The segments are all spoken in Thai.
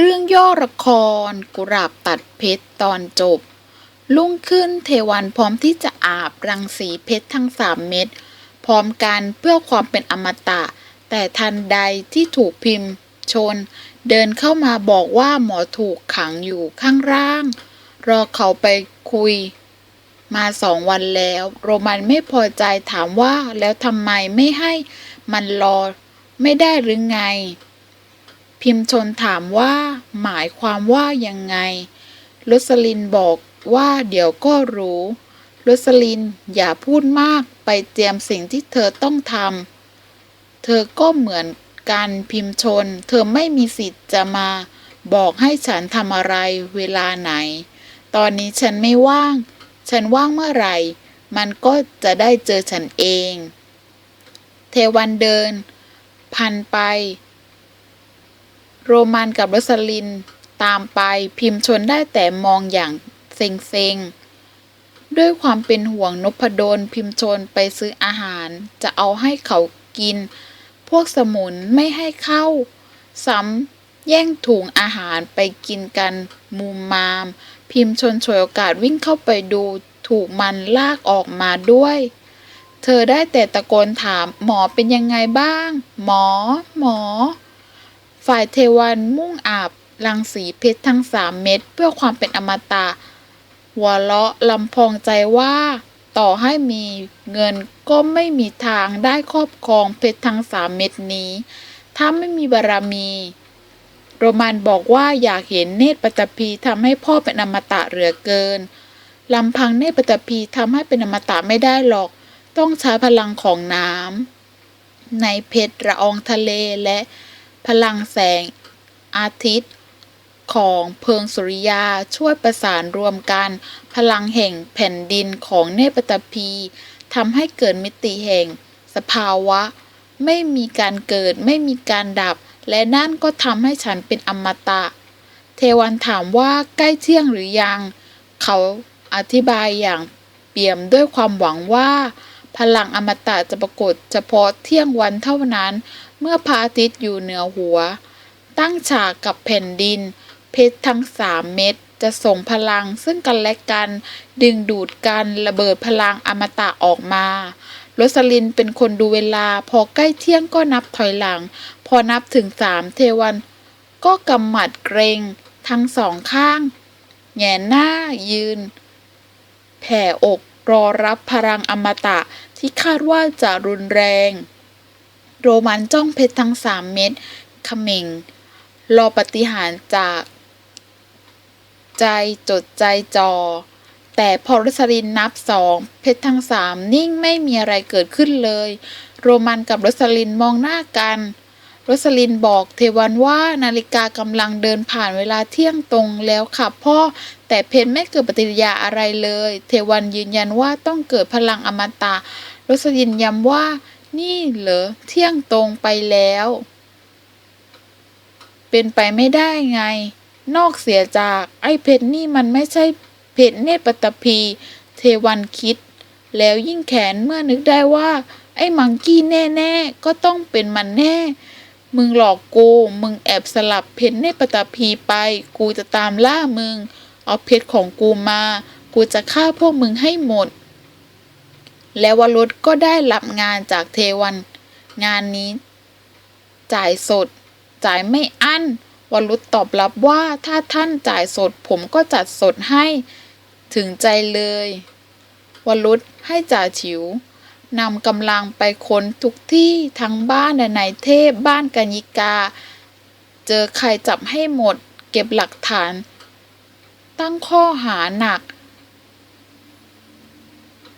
เรื่องย่อละคร กุหลาบตัดเพชรตอนจบ ลุ่งขึ้นเทวันพร้อมที่จะอาบรังสีเพชรทั้งสามเม็ดพร้อมกันเพื่อความเป็นอมตะ แต่ทันใดที่ถูกพิมพ์ชน เดินเข้ามาบอกว่าหมอถูกขังอยู่ข้างล่าง รอเขาไปคุย มาสองวันแล้ว โรมันไม่พอใจถามว่าแล้วทำไมไม่ให้มันรอ ไม่ได้หรือไง พิมพ์ชนถามว่า หมายความว่ายังไงลสลินบอกว่าเดี๋ยวก็รู้ลสลินอย่าพูดมากไปเตรียมสิ่งที่เธอต้องทำเธอก็เหมือนกันพิมพ์ชน เธอไม่มีสิทธิ์จะมา บอกให้ฉันทำอะไรเวลาไหน ตอนนี้ฉันไม่ว่าง ฉันว่างเมื่อไหร่ มันก็จะได้เจอฉันเอง เทวันเดิน พันไป โรมันกับรสลิน ตามไปพิมพ์ชนได้แต่มองอย่างเซ็งๆ ด้วยความเป็นห่วงนพดลพิมพ์ชนไปซื้ออาหาร จะเอาให้เขากิน พวกสมุนไม่ให้เข้า ซ้ำแย่งถุงอาหารไปกินกันมุมมาม พิมพ์ชนฉวยโอกาสวิ่งเข้าไปดูถูกมันลากออกมาด้วย เธอได้แต่ตะโกนถามหมอเป็นยังไงบ้าง หมอ หมอ ฝ่ายเทวันมุ่งอาบรังสีเพชรทั้งสามเม็ดเพื่อความเป็นอมตะ หัวเราะลำพองใจว่า ต่อให้มีเงินก็ไม่มีทางได้ครอบครองเพชรทั้งสามเม็ดนี้ ถ้าไม่มีบารมี โรมันบอกว่าอยากเห็นเนตรปฐพีทำให้พ่อเป็นอมตะเหลือเกินลำพังเนตรปฐพีทำให้เป็นอมตะไม่ได้หรอก ต้องใช้พลังของน้ำในเพชรละอองทะเลและ พลังแสงอาทิตย์ของเพลิงสุริยาช่วยประสานรวมกัน พลังแห่งแผ่นดินของเนปตพี ทำให้เกิดมิติแห่ง สภาวะ ไม่มีการเกิดไม่มีการดับ และนั่นก็ทำให้ฉันเป็นอมตะ เทวันถามว่าใกล้เที่ยงหรือยัง เขาอธิบายอย่างเปี่ยมด้วยความหวังว่า พลังอมตะจะปรากฏเฉพาะเที่ยงวันเท่านั้น เมื่อพระอาทิตย์อยู่เหนือหัว ตั้งฉากกับแผ่นดิน เพชรทั้งสามเม็ดจะส่งพลังซึ่งกันและกัน ดึงดูดกันระเบิดพลังอมตะออกมาโรสลินเป็นคนดูเวลา พอใกล้เที่ยงก็นับถอยหลัง พอนับถึงสามเทวัน ก็กำหมัดเกรงทั้งสองข้างแหงหน้ายืน แผ่อกรอรับพลังอมตะ ที่คาดว่าจะรุนแรง โรมันจ้องเพชรทั้งสามเม็ดขม่งรอปฏิหารจาก ใจจดใจจอ แต่พอรัสลินนับสองเพชรทั้งสามนิ่งไม่มีอะไรเกิดขึ้นเลย โรมันกับรัสลินมองหน้ากัน รสลินบอกเทวันว่านาฬิกากำลังเดินผ่านเวลาเที่ยงตรงแล้วค่ะพ่อ แต่เพชรไม่เกิดปฏิกิริยาอะไรเลย เทวันยืนยันว่าต้องเกิดพลังอมตะรสลินย้ำว่า นี่เหรอเที่ยงตรงไปแล้ว เป็นไปไม่ได้ไง นอกเสียจากไอ้เพชรนี่มันไม่ใช่เพชรเนตรปตพี เทวันคิด แล้วยิ่งแขนเมื่อนึกได้ว่า ไอ้มังกี้แน่ ๆ ก็ต้องเป็นมันแน่ มึงหลอกกู มึงแอบสลับเพชรเนตรปตพีไป กูจะตามล่ามึง เอาเพชรของกูมา กูจะฆ่าพวกมึงให้หมด แล้ววรุษก็ได้รับงานจากเทวัน งานนี้ จ่ายสด จ่ายไม่อั้น วรุษตอบรับว่าถ้าท่านจ่ายสด ผมก็จัดสดให้ ถึงใจเลย วรุษให้จ่าฉิว นำกำลังไปค้นทุกที่ทั้งบ้านและในเทพบ้านกัญญิกา เจอใครจับให้หมด เก็บหลักฐาน ตั้งข้อหาหนัก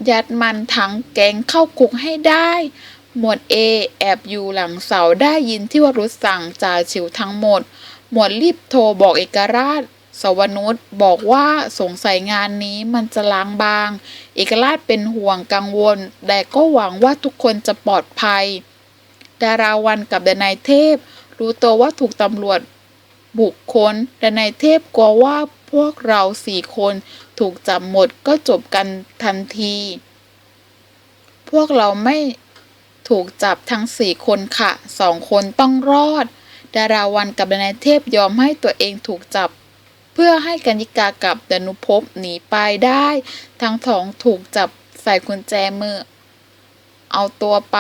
ยัดมันทั้งแก๊งเข้าคุกให้ได้ หมวดเอแอบอยู่หลังเสาได้ยินที่วรุษสั่งจ่าฉิวทั้งหมด หมวดรีบโทรบอกเอกราช สวนุชบอกว่าสงสัยงานนี้มันจะล้างบาง เอกราชเป็นห่วงกังวล แต่ก็หวังว่าทุกคนจะปลอดภัย ดาราวันกับดนายเทพ รู้ตัวว่าถูกตำรวจบุกค้นดนายเทพกลัวว่าพวกเราสี่คนถูกจับหมดก็จบกันทันที พวกเราไม่ถูกจับทั้งสี่คนค่ะสองคนต้องรอด ดาราวันกับดนายเทพยอมให้ตัวเองถูกจับ พื่อให้กัญญิกากับดนุภพหนีไปได้ ทั้งสองถูกจับใส่กุญแจมือ เอาตัวไป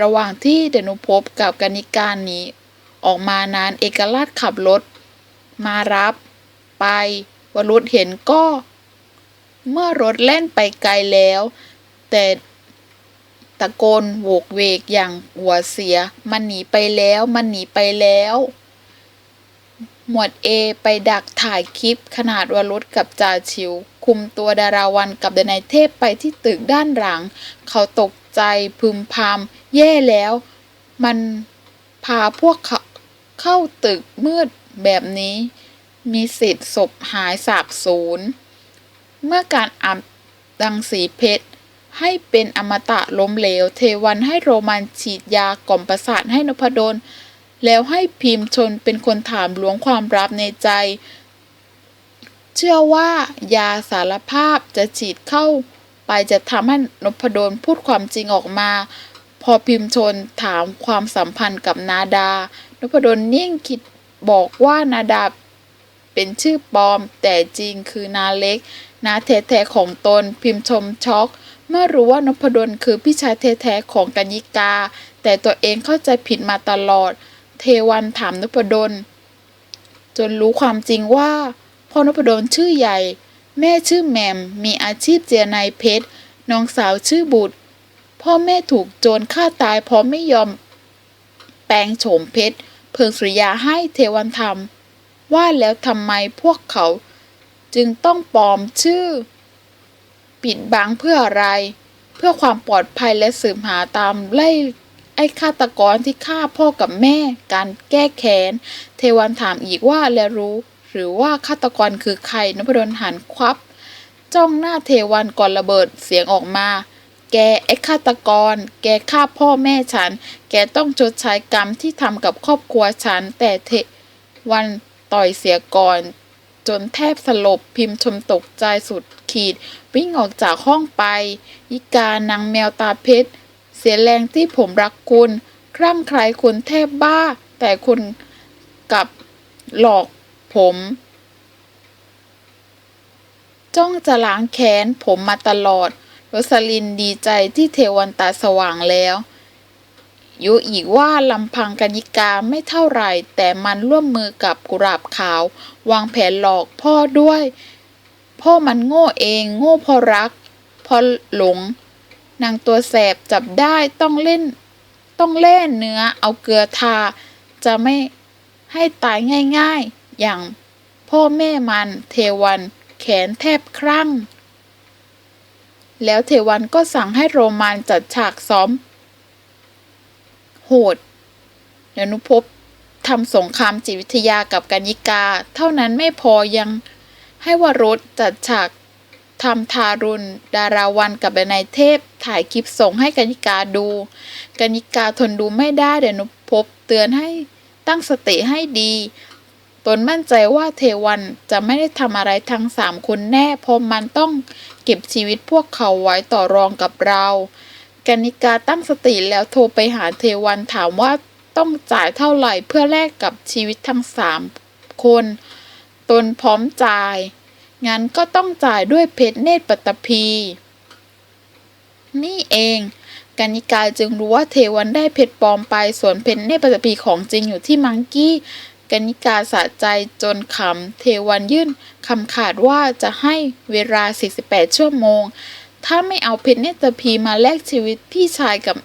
ระหว่างที่ดนุภพกับกัญญิกาหนีออกมานานเอกราชขับรถ มารับไปวรุษเห็นก็ เมื่อรถแล่นไปไกลแล้ว แต่ตะโกนโวกเวกอย่างหัวเสีย มันหนีไปแล้ว มันหนีไปแล้ว หมวดเอไปดักถ่ายคลิปขนาดวรุษกับจ่าชิว คุมตัวดาราวันกับดนายเทพไปที่ตึกด้านหลัง เขาตกใจพึมพำแย่แล้ว มันพาพวกเขาเข้าตึกมืดแบบนี้ มีสิทธิ์ศพหายสาบสูญเมื่อการอับดังสีเพชร ให้เป็นอมตะล้มเหลว เทวันให้โรมันฉีดยากล่อมประสาทให้นพดล แล้วให้พิมพ์ชนเป็นคนถามหลวงความลับในใจ เชื่อว่ายาสารภาพจะฉีดเข้า ไปจะทำให้นพดลพูดความจริงออกมา พอพิมพ์ชนถามความสัมพันธ์กับนาดานพดลนิ่งคิดบอกว่านาดาเป็นชื่อปลอม แต่จริงคือนาเล็ก นาแท้ๆของตนพิมพ์ชมช็อก เมื่อรู้ว่านพดลคือพี่ชายแท้ๆของกัญญิกา แต่ตัวเองเข้าใจผิดมาตลอด เทวันถามนพดล จนรู้ความจริงว่า พ่อนพดลชื่อใหญ่ แม่ชื่อแหม่มมีอาชีพเจียนายเพชรน้องสาวชื่อบุตร พ่อแม่ถูกโจรฆ่าตายเพราะไม่ยอม แปลงโฉมเพชร เพิงสุริยาให้เทวันทำว่าแล้วทำไมพวกเขา จึงต้องปลอมชื่อ ปิดบังเพื่ออะไร เพื่อความปลอดภัยและสืบหาตามไล่ ไอ้ฆาตกรที่ฆ่าพ่อกับแม่ การแก้แค้น เทวันถามอีกว่าแลรู้ หรือว่าฆาตกรคือใครนพดลหันควับ จ้องหน้าเทวันก่อนระเบิดเสียงออกมา แกไอ้ฆาตกร แกฆ่าพ่อแม่ฉัน แกต้องชดใช้กรรมที่ทำกับครอบครัวฉัน แต่เทวันต่อยเสียก่อนจนแทบสลบพิมพ์ชมตกใจสุดขีด วิ่งออกจากห้องไปยิกานางแมวตาเพชร เสียแรงที่ผมรักคุณ คร่ำใครคุณแทบบ้า แต่คุณกลับหลอกผม จ้องจะล้างแค้นผมมาตลอดโรสลินดีใจที่เทวันตาสว่างแล้วยุอีกว่าลำพังกนิกาไม่เท่าไหร่ แต่มันร่วมมือกับกุหลาบขาว วางแผนหลอกพ่อด้วย พ่อมันโง่เองโง่พอรัก พอหลง นางตัวแสบจับได้ต้องเล่น ต้องเล่นเนื้อเอาเกลือทา จะไม่ให้ตายง่ายๆ อย่างพ่อแม่มันเทวันแขนแทบครั่ง แล้วเทวันก็สั่งให้โรมานจัดฉากซ้อม โหดเดนุภพทำสงครามจิตวิทยากับกัญญิกา เท่านั้นไม่พอยังให้วรุษจัดฉาก ทำทารุณ ดาราวันกับนายเทพ ถ่ายคลิปส่งให้กัญญิกาดูกัญญิกาทนดูไม่ได้เดนุภพเตือนให้ตั้งสติให้ดี ตนมั่นใจว่าเทวันจะไม่ได้ทำอะไรทั้งสามคนแน่เพราะมันต้องเก็บชีวิตพวกเขาไว้ต่อรองกับเรากนิกาตั้งสติแล้วโทรไปหาเทวันถามว่าต้องจ่ายเท่าไหร่เพื่อแลกกับชีวิตทั้งสามคน ตนพร้อมจ่าย งั้นก็ต้องจ่ายด้วยเพชรเนตรปัตตภีนี่เองกนิกาจึงรู้ว่าเทวันได้เพชรปลอมไปส่วนเพชรเนตรปัตตภีของจริงอยู่ที่มังกี้กนิกาสะใจจนขำเทวันยื่นคำขาดว่าจะให้เวลา 48 ชั่วโมง ถ้าไม่เอาเพชรเนตรพีมาแลกชีวิตพี่ชายกับ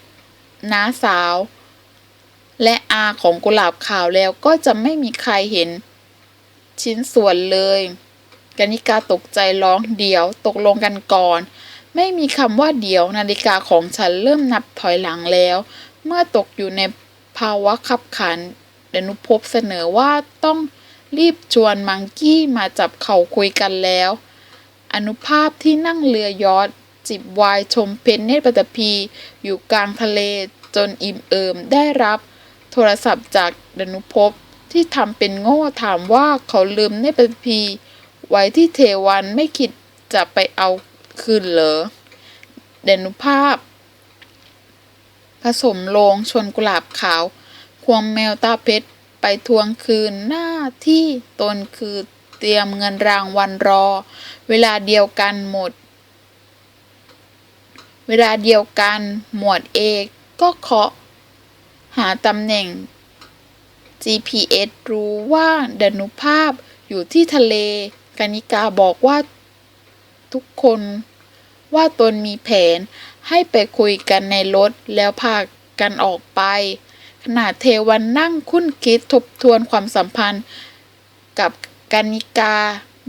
น้าสาว และอาของกุหลาบขาวแล้วก็จะไม่มีใครเห็น ชิ้นส่วนเลย กนิกาตกใจร้องเดี๋ยวตกลงกันก่อน ไม่มีคำว่าเดี๋ยวนาฬิกาของฉันเริ่มนับถอยหลังแล้ว เมื่อตกอยู่ในภาวะขับขันดนุภพเสนอว่าต้องรีบชวนมังกี้มาจับเข่าคุยกันแล้ว อนุภาพที่นั่งเรือยอทจิบวายชมเพนเนตรปัตตภีอยู่กลางทะเลจนอิ่มเอิมได้รับโทรศัพท์จากดนุภพที่ทำเป็นโง่ถามว่าเขาลืมเนตรปัตตภี ไว้ที่เทวันไม่คิดจะไปเอาคืนเหรอ เดนุภาพ ผสมโลงชนกุหลาบขาว ควงแมวตาเพชรไปทวงคืนหน้าที่ตนคือเตรียมเงินรางวัลรอ เวลาเดียวกันหมด เวลาเดียวกันหมวดเอกก็เคาะ หาตำแหน่ง GPS รู้ว่าดนุภาพอยู่ที่ทะเล กนิกาบอกว่าทุกคนว่าตนมีแผนให้ไปคุยกันในรถแล้วพากันออกไป ขณะเทวันนั่งคุ้นคิดทบทวนความสัมพันธ์ กับกนิกา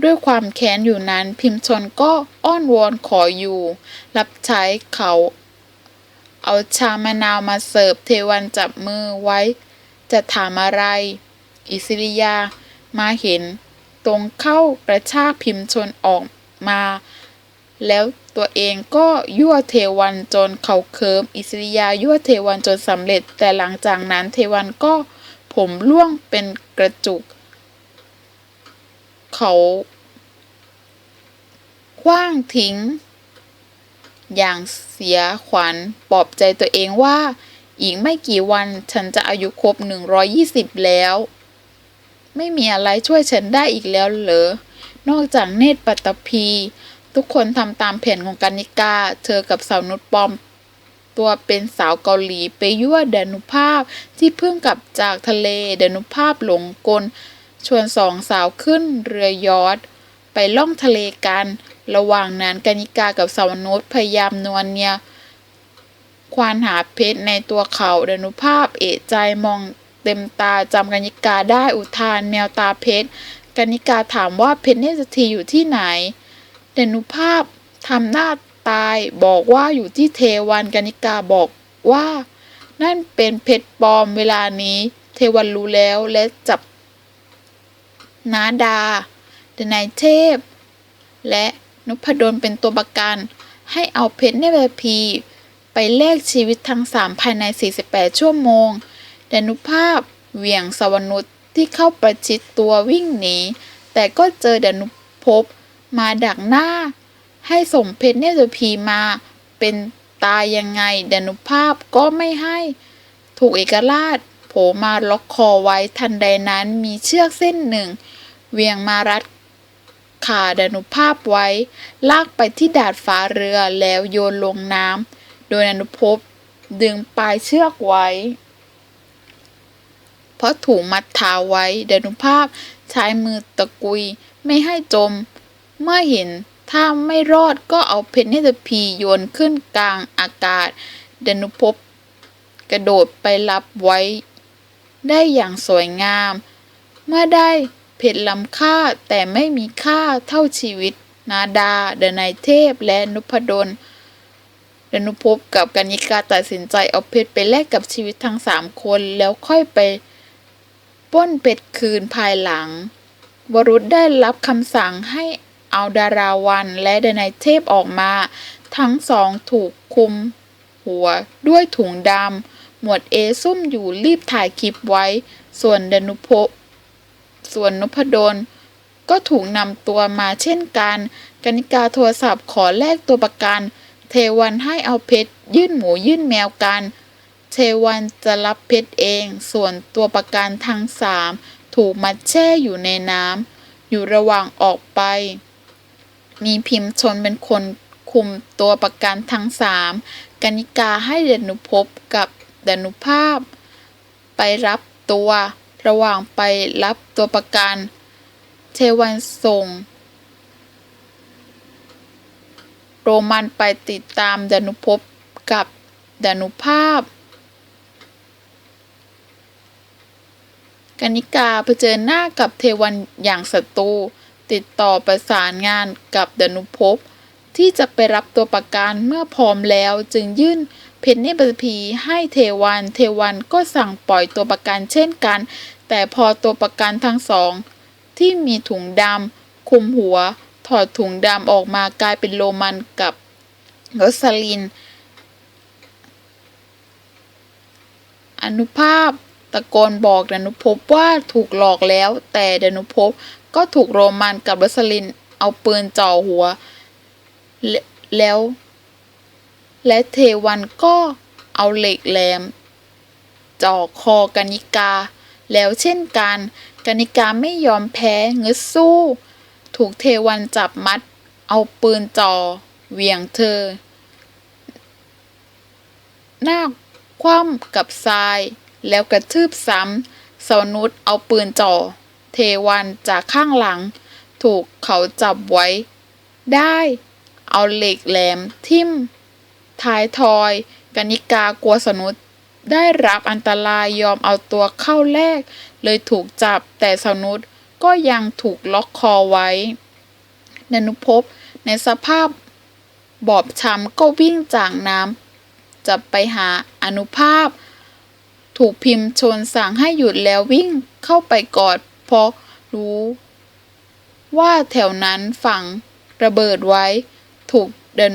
ด้วยความแค้นอยู่นั้นพิมพ์ชนก็อ้อนวอนขออยู่ รับใช้เขา เอาชามะนาวมาเสิร์ฟเทวันจับมือไว้ จะถามอะไร อิสริยามาเห็น ตรงเข้ากระชากพิมพ์ชนออกมา แล้วตัวเองก็ยั่วเทวันจนเขาเคิมอิสริยายั่วเทวันจนสำเร็จ แต่หลังจากนั้นเทวันก็ผมร่วงเป็นกระจุก เขาคว้างทิ้ง อย่างเสียขวัญปลอบใจตัวเองว่า อีกไม่กี่วันฉันจะอายุครบ 120 แล้ว ไม่มีอะไรช่วยฉันได้อีกแล้วเหรอ นอกจากเนตรปัตตภี ทุกคนทำตามแผนของกานิกา เธอกับสาวนุชปลอม ตัวเป็นสาวเกาหลีไปยั่วดานุภาพที่เพิ่งกลับจากทะเลดานุภาพหลงกล ชวนสองสาวขึ้นเรือยอทไปล่องทะเลกัน ระหว่างนั้นกานิกากับสาวนุชพยายามนวลเนียควานหาเพชรในตัวเขาดานุภาพเอะใจมอง เต็มตาจำกนิกาได้อุทานแมวตาเพชรกนิกาถามว่าเพชรเนสทีอยู่ที่ไหน เดนุภาพทำหน้าตายบอกว่าอยู่ที่เทวันกนิกาบอกว่า นั่นเป็นเพชรปลอมเวลานี้ เทวันรู้แล้วและจับนาดาเดนายเทพ และนุพดลเป็นตัวประกัน ให้เอาเพชรเนตรพีไปแลกชีวิตทั้งสามภายใน 48 ชั่วโมง ดนุภาพเหวี่ยงสวนุษที่เข้าประชิดตัววิ่งหนีแต่ก็เจอดนุภพมาดักหน้า ให้ส่งเพชรเนตรพีมาเป็นตายยังไงดนุภาพก็ไม่ให้ ถูกเอกราชโผลมาล็อกคอไว้ทันใดนั้นมีเชือกเส้นหนึ่งเหวียงมารัดขาดานุภาพไว้ ลากไปที่ดาดฟ้าเรือแล้วโยนลงน้ำโดยอนุภพดึงปลายเชือกไว้ เพราะถูกมัดเท้าไว้ดนุภาพใช้มือตะกุยไม่ให้จม เมื่อเห็นถ้าไม่รอดก็เอาเพชรเนตรพีโยนขึ้นกลางอากาศ ดนุภพกระโดดไปรับไว้ ได้อย่างสวยงาม เมื่อได้เพชรล้ำค่าแต่ไม่มีค่าเท่าชีวิต นาดา เดนายเทพและนุพดลดนุภพกับกนิกาตัดสินใจเอาเพชรไปแลกกับชีวิตทั้งสามคนแล้วค่อยไป ป้นเพชรคืนภายหลัง วรุษได้รับคำสั่งให้เอาดาราวันและดนายเทพออกมา ทั้งสองถูกคุม หัวด้วยถุงดำ หมวดเอซุ่มอยู่รีบถ่ายคลิปไว้ ส่วนดนุพส่วนนพดลก็ถูกนำตัวมาเช่นกัน กนิกาโทรศัพท์ขอแลกตัวประกัน เทวันให้เอาเพชร ยื่นหมูยื่นแมวกัน เทวันจะรับเพชรเอง ส่วนตัวประกันทั้งสามถูกมัดแช่อยู่ในน้ำอยู่ระหว่างออกไป มีพิมพ์ชนเป็นคนคุมตัวประกันทั้งสามกนิกาให้ดนุภพกับดนุภาพ ไปรับตัว ระหว่างไปรับตัวประกัน เทวันส่ง โรมันไปติดตามดนุภพกับดนุภาพ กนิกาเผชิญหน้ากับเทวันอย่างศัตรูติดต่อประสานงานกับดนุภพที่จะไปรับตัวประกันเมื่อพร้อมแล้วจึงยื่นเพชรเนปพีให้เทวันเทวันก็สั่งปล่อยตัวประกันเช่นกัน แต่พอตัวประกันทั้งสอง ที่มีถุงดำคุมหัว ถอดถุงดำออกมากลายเป็นโรมันกับรสลิน อนุภาพ ตะโกนบอกดนุภพว่าถูกหลอกแล้ว แต่ดนุภพก็ถูกโรมันกับรสลินเอาปืนจ่อหัว แล้ว และเทวันก็เอาเหล็กแหลมจ่อคอกานิกา แล้วเช่นกันกานิกาไม่ยอมแพ้เงึดสู้ ถูกเทวันจับมัด เอาปืนจ่อเหวี่ยงเธอ หน้าคว่ำกับทราย แล้วกระทืบซ้ำสาวนุชเอาปืนจ่อ เทวันจากข้างหลัง ถูกเขาจับไว้ ได้ เอาเหล็กแหลมทิ่ม ท้ายทอย กนิกากลัวสนุษได้รับอันตรายยอมเอาตัวเข้าแลกเลยถูกจับแต่สนุษก็ยังถูกล็อกคอไว้ดนุภพในสภาพบอบช้ำก็วิ่งจากน้ำจะไปหาอนุภาพ ถูกพิมพ์ชนสั่งให้หยุดแล้ววิ่งเข้าไปกอดเพราะรู้ ว่าแถวนั้นฝังระเบิดไว้ ถูกเดิน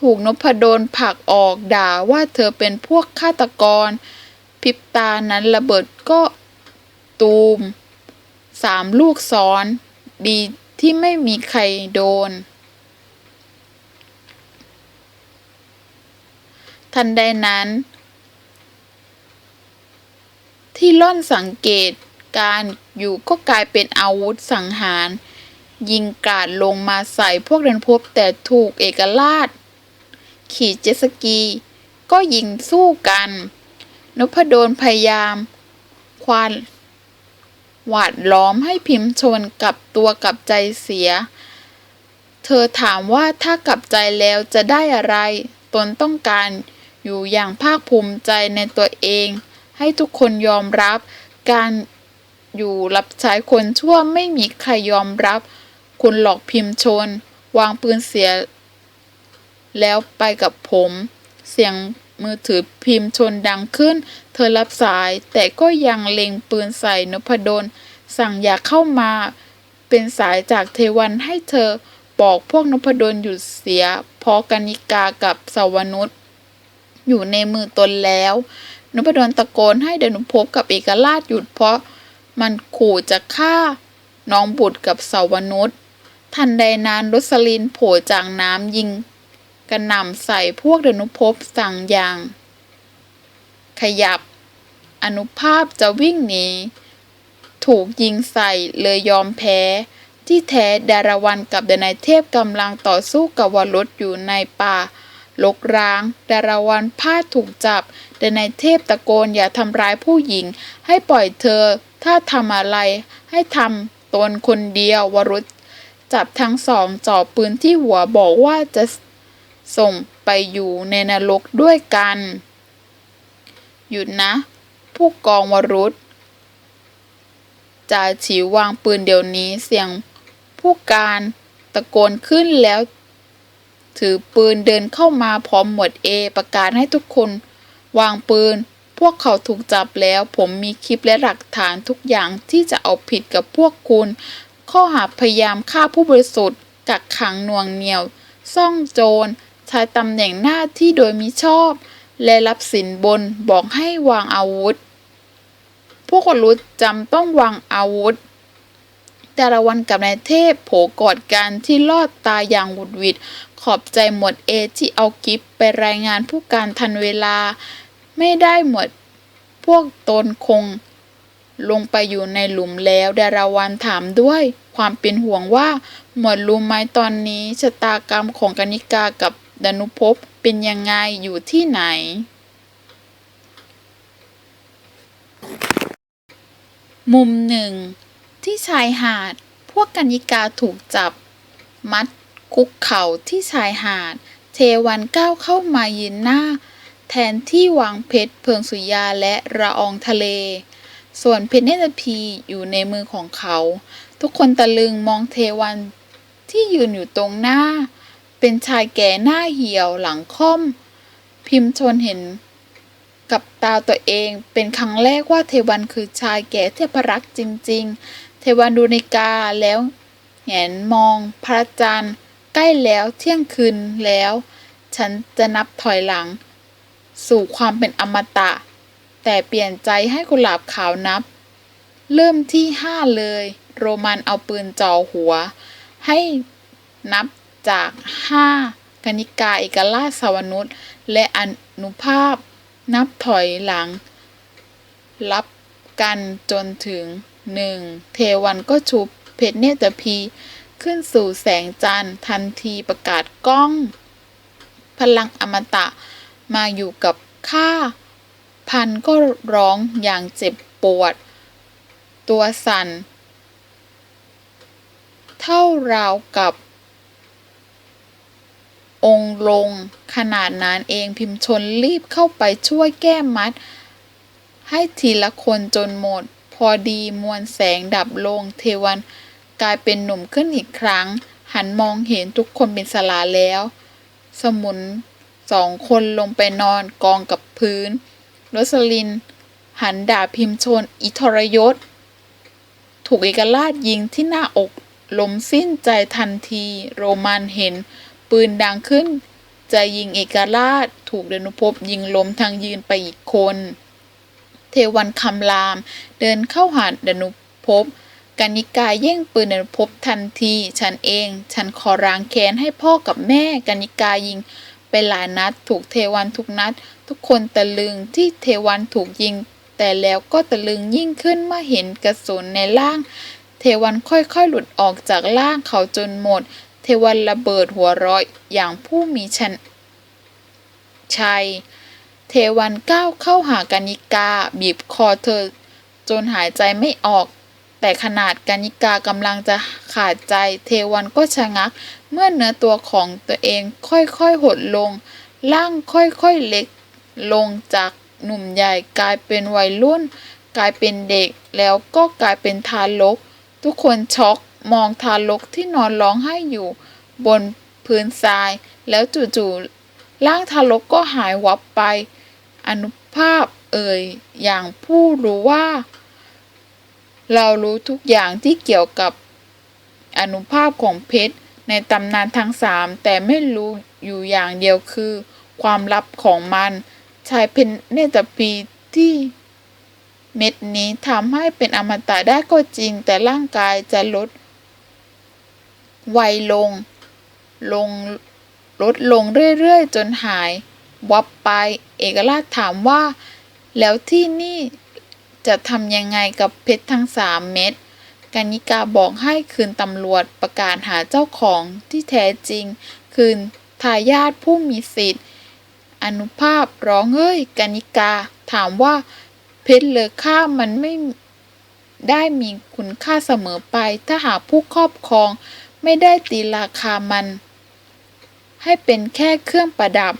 ถูกนพดลผลักออกด่าว่าเธอเป็นพวกฆาตกร พิบตานั้นระเบิดก็ตูมสามลูกซ้อน ดีที่ไม่มีใครโดน ทันใดนั้น ที่ล่อนสังเกตการอยู่ก็กลายเป็นอาวุธสังหาร ยิงกราดลงมาใส่พวกเดินพบแต่ถูกเอกราช ขี่เจสกี ก็ยิงสู้กัน นพดลพยายาม ควานหวาดล้อมให้พิมพ์ชนกับตัวกับใจเสีย เธอถามว่าถ้ากลับใจแล้วจะได้อะไร ตนต้องการอยู่อย่างภาคภูมิใจในตัวเอง ให้ทุกคนยอมรับ การอยู่รับใช้คนชั่วไม่มีใครยอมรับ คุณหลอกพิมพ์ชน วางปืนเสีย แล้วไปกับผม เสียงมือถือพิมพ์ชนดังขึ้น เธอรับสาย แต่ก็ยังเล็งปืนใส่นพดล สั่งอย่าเข้ามา เป็นสายจากเทวันให้เธอบอกพวกนพดลหยุดเสีย เพราะกนิกากับสวนุชอยู่ในมือตนแล้ว นพดลตะโกนให้เดนุภพกับเอกราชหยุดเพราะมันขู่จะฆ่าน้องบุตรกับสาวนุชทันใดนั้นรสลินโผล่จากน้ำยิงกระหน่ำใส่พวกเดนุภพสั่งอย่าง ขยับ อนุภาพจะวิ่งหนีถูกยิงใส่เลยยอมแพ้ ที่แท้ดารวันกับเดนายเทพกำลังต่อสู้กับวรถอยู่ในป่า ลกร้าง ดาราวันพลาดถูกจับดนายเทพตะโกนอย่าทำร้ายผู้หญิง ให้ปล่อยเธอ ถ้าทำอะไร ให้ทำตนคนเดียววรุษจับทั้งสองจ่อปืนที่หัวบอกว่าจะส่งไปอยู่ในนรกด้วยกัน หยุดนะ ผู้กองวรุษจ่าฉีวางปืนเดี๋ยวนี้เสียงผู้การตะโกนขึ้นแล้ว ถือปืนเดินเข้ามาพร้อมหมวดเอประกาศให้ทุกคน วางปืน พวกเขาถูกจับแล้ว ผมมีคลิปและหลักฐานทุกอย่างที่จะเอาผิดกับพวกคุณ ข้อหาพยายามฆ่าผู้บริสุทธิ์ กักขังน่วงเหนียว ซ่องโจรใช้ตำแหน่งหน้าที่โดยมิชอบ และรับสินบนบอกให้วางอาวุธ พวกคนรู้จำต้องวางอาวุธ แต่ละวันกับนายเทพโผกอดกันที่ลอดตาอย่างหวุดหวิด ขอบใจหมวดเอที่เอากิฟไปรายงานผู้การทันเวลา ไม่ได้หมวดพวกตนคง ลงไปอยู่ในหลุมแล้วดาราวันถามด้วยความเป็นห่วงว่า หมวดรู้ไหมตอนนี้ชะตากรรมของกนิกากับดนุภพเป็นยังไงอยู่ที่ไหนมุมหนึ่ง ที่ชายหาด พวกกัญญิกาถูกจับ มัดคุกเข่าที่ชายหาด เทวันก้าวเข้ามายืนหน้า แทนที่วางเพชรเพิงสุยาและระอองทะเล ส่วนเพชรเนตรพีอยู่ในมือของเขา ทุกคนตะลึงมองเทวันที่ยืนอยู่ตรงหน้า เป็นชายแก่หน้าเหี่ยวหลังค่อม พิมพ์ชนเห็นกับตาตัวเองเป็นครั้งแรกว่าเทวันคือชายแก่เทพรักษ์จริง ๆ เทวันดูนาฬิกาแล้วแหงนมองพระจันทร์ใกล้แล้วเที่ยงคืนแล้ว ฉันจะนับถอยหลัง สู่ความเป็นอมตะ แต่เปลี่ยนใจให้กุหลาบขาวนับ เริ่มที่ห้าเลย โรมันเอาปืนจ่อหัว ให้นับจากห้ากนิกาเอกราชสวนุษและอนุภาพนับถอยหลัง รับกันจนถึง หนึ่งเทวันก็ชุบเพชรเนตรพี ขึ้นสู่แสงจันทร์ทันทีประกาศก้อง พลังอมตะมาอยู่กับข้าพันก็ร้องอย่างเจ็บปวด ตัวสั่น เท่าราวกับ องลง ขนาดนั้นเองพิมพ์ชนรีบเข้าไปช่วยแก้มัด ให้ทีละคนจนหมด อดีมวลแสงดับลง เทวันกลายเป็นหนุ่มขึ้นอีกครั้ง หันมองเห็นทุกคนเป็นสลาแล้ว สมุนสองคนลงไปนอนกองกับพื้นรสลิน หันด่าพิมพ์ชนอิทรยศ ถูกเอกราชยิงที่หน้าอกล้มสิ้นใจทันที โรมันเห็น ปืนดังขึ้น จะยิงเอกราช ถูกเดนุภพยิงล้มทางยืนไปอีกคน เทวันคำราม เดินเข้าหาดนุภพกนิกาแย่งปืนดนุภพทันที ฉันเอง ฉันขอร้างแค้นให้พ่อกับแม่กนิกายิงไปหลายนัด ถูกเทวันทุกนัด ทุกคนตะลึงที่เทวันถูกยิง แต่แล้วก็ตะลึงยิ่งขึ้นเมื่อเห็นกระสุนในร่าง เทวันค่อยๆหลุดออกจากร่างเขาจนหมด เทวันระเบิดหัวร้อยอย่างผู้มีชันชัย เทวันก้าวเข้าหากานิกา บีบคอเธอ จนหายใจไม่ออก แต่ขนาดกานิกากำลังจะขาดใจ เทวันก็ชะงัก เมื่อเนื้อตัวของตัวเองค่อยๆหดลง ร่างค่อยๆเล็กลงจากหนุ่มใหญ่กลายเป็นวัยรุ่น กลายเป็นเด็กแล้วก็กลายเป็นทารก ทุกคนช็อกมองทารกที่นอนร้องไห้อยู่ บนพื้นทราย แล้วจู่ๆร่างทารกก็หายวับไป อนุภาพเอ่ยอย่างผู้รู้ว่า เรารู้ทุกอย่างที่เกี่ยวกับอนุภาพของเพชรในตำนานทั้งสามแต่ไม่รู้อยู่อย่างเดียวคือ ความลับของมันชายเพนเนตรปีที่เม็ดนี้ทำให้เป็นอมตะได้ก็จริง แต่ร่างกายจะลดไวลง ลงลดลงเรื่อยๆ จนหาย วับไป เอกราชถามว่า แล้วที่นี่จะทำยังไงกับเพชรทั้งสามเม็ดกานิกาบอกให้คืนตำรวจประกาศหาเจ้าของที่แท้จริง คืนทายาทผู้มีสิทธิ์ อนุภาพร้องเฮ้ยกานิกา ถามว่าเพชรเลอค่ามันไม่ได้มีคุณค่าเสมอไป ถ้าหากผู้ครอบครองไม่ได้ตีราคามัน ให้เป็นแค่เครื่องประดับ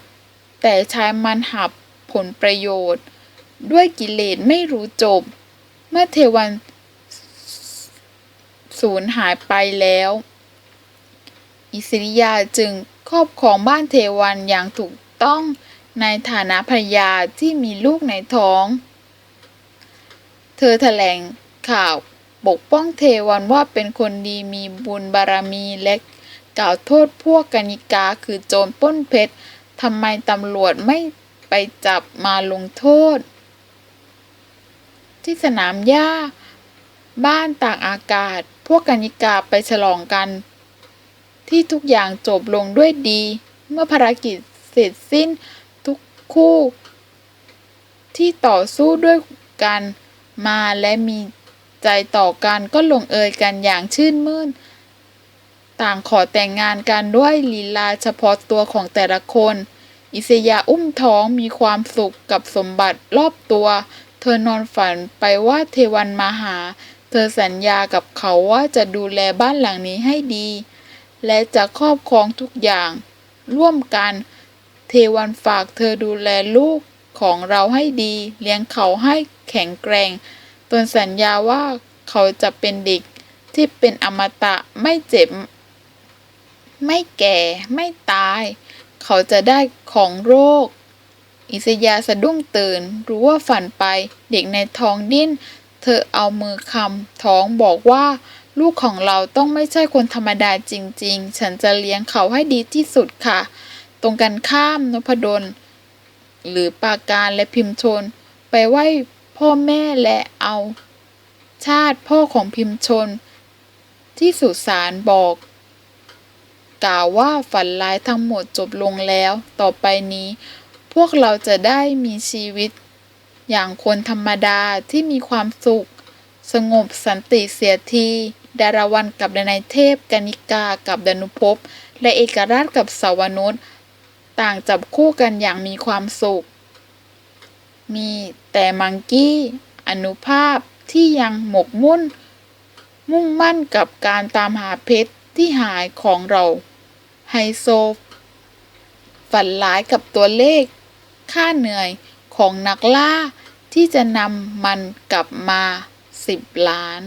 แต่ใช้มันหับผลประโยชน์ ด้วยกิเลสไม่รู้จบ เมื่อเทวันสูญหายไปแล้ว อิสริยาจึงครอบครองบ้านเทวันอย่างถูกต้องในฐานะภรรยาที่มีลูกในท้อง เธอแถลงข่าวปกป้องเทวันว่าเป็นคนดีมีบุญบารมีและกล่าวโทษพวกกนิกาคือโจรป้นเพชร ทำไมตำรวจไม่ไปจับมาลงโทษ ที่สนามหญ้า บ้านตากอากาศ พวกกนิกาไปฉลองกัน ที่ทุกอย่างจบลงด้วยดี เมื่อภารกิจเสร็จสิ้นทุกคู่ ที่ต่อสู้ด้วยกันมาและมีใจต่อกันก็ลงเอยกันอย่างชื่นมื่น ต่างขอแต่งงานกันด้วยลีลาเฉพาะตัวของแต่ละคน อิสยาอุ้มท้องมีความสุขกับสมบัติรอบตัว เธอนอนฝันไปว่าเทวันมาหา เธอสัญญากับเขาว่าจะดูแลบ้านหลังนี้ให้ดี และจะครอบครองทุกอย่าง ร่วมกัน เทวันฝากเธอดูแลลูกของเราให้ดี เลี้ยงเขาให้แข็งแกร่งตนสัญญาว่าเขาจะเป็นเด็กที่เป็นอมตะไม่เจ็บ ไม่แก่ไม่ตาย เขาจะได้ของโรค อิสยาสะดุ้งตื่น รู้ว่าฝันไป เด็กในท้องดิ้น เธอเอามือคำท้องบอกว่า ลูกของเราต้องไม่ใช่คนธรรมดาจริง ๆ ฉันจะเลี้ยงเขาให้ดีที่สุดค่ะ ตรงกันข้ามนพดล หรือปาการและพิมชน ไปไหว้พ่อแม่และเอา ชาติพ่อของพิมชน ที่สุสานบอก กล่าวว่าฝันร้ายทั้งหมดจบลงแล้ว ต่อไปนี้ พวกเราจะได้มีชีวิต อย่างคนธรรมดาที่มีความสุข สงบสันติเสียทีดาราวันกับดนัยเทพกนิกากับดนุภพและเอกราชกับสาวนุชต่างจับคู่กันอย่างมีความสุข มีแต่มังกี้ อนุภาพที่ยังหมกมุ่น มุ่งมั่นกับการตามหาเพชรที่หายของเรา ไฮโซ ฝันร้ายกับตัวเลข ค่าเหนื่อยของนักล่าที่จะนำมันกลับมา 10 ล้าน